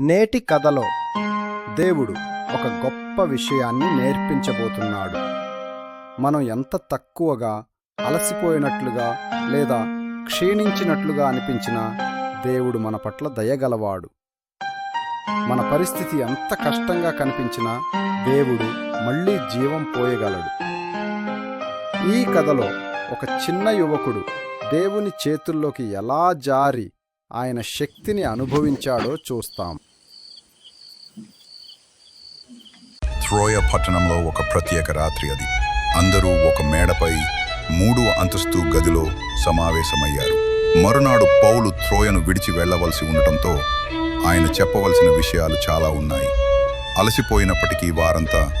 నేటి కథలో దేవుడు ఒక గొప్ప విషయాన్ని నేర్పించబోతున్నాడు. మనం ఎంత తక్కువగా అలసిపోయినట్లుగా లేదా క్షీణించినట్లుగా అనిపించినా దేవుడు మన పట్ల దయగలవాడు. మన పరిస్థితి ఎంత కష్టంగా కనిపించినా దేవుడు మళ్ళీ జీవం పోయగలడు. ఈ కథలో ఒక చిన్న యువకుడు దేవుని చేతుల్లోకి ఎలా జారి ఆయన శక్తిని అనుభవించాడో చూస్తాం. త్రోయ పట్టణంలో ఒక ప్రత్యేక రాత్రి అది. అందరూ ఒక మేడపై మూడు అంతస్తు గదిలో సమావేశమయ్యారు. మరునాడు పౌలు త్రోయను విడిచి వెళ్ళవలసి ఉండటంతో ఆయన చెప్పవలసిన విషయాలు చాలా ఉన్నాయి. అలసిపోయినప్పటికీ వారంతా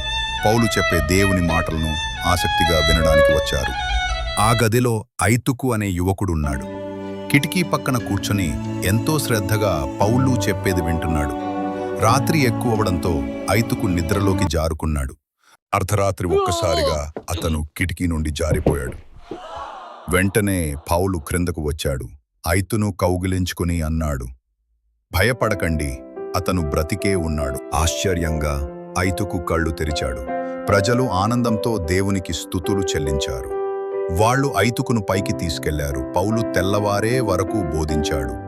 పౌలు చెప్పే దేవుని మాటలను ఆసక్తిగా వినడానికి వచ్చారు. ఆ గదిలో ఐతుకు అనే యువకుడున్నాడు. కిటికీ పక్కన కూర్చొని ఎంతో శ్రద్ధగా పౌలు చెప్పేది వింటున్నాడు. రాత్రి ఎక్కువవడంతో ఐతుకు నిద్రలోకి జారుకున్నాడు. అర్ధరాత్రి ఒక్కసారిగా అతను కిటికీ నుండి జారిపోయాడు. వెంటనే పౌలు క్రిందకు వచ్చాడు. ఐతును కౌగిలించుకుని అన్నాడు భయపడకండి అతను బ్రతికే ఉన్నాడు. ఆశ్చర్యంగా ఐతుకు కళ్ళు తెరిచాడు. ప్రజలు ఆనందంతో దేవునికి స్థుతులు చెల్లించారు. వాళ్ళు ఐతుకును పైకి తీసుకెళ్ళారు. పౌలు తెల్లవారే వరకు బోధించాడు.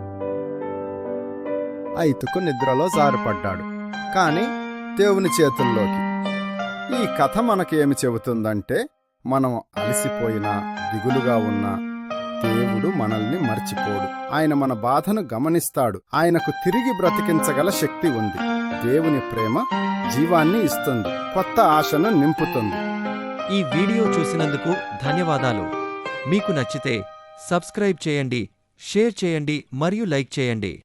ఐతుకు నిద్రలో జారిపడ్డాడు. కాని దేవుని చేతుల్లోకి. ఈ కథ మనకేమి చెబుతుందంటే మనం అలసిపోయినా దిగులుగా ఉన్నా దేవుడు మనల్ని మర్చిపోడు. ఆయన మన బాధను గమనిస్తాడు. ఆయనకు తిరిగి బ్రతికించగల శక్తి ఉంది. దేవుని ప్రేమ జీవాన్ని ఇస్తుంది. కొత్త ఆశను నింపుతుంది. ఈ వీడియో చూసినందుకు ధన్యవాదాలు. మీకు నచ్చితే సబ్స్క్రైబ్ చేయండి షేర్ చేయండి మరియు లైక్ చేయండి.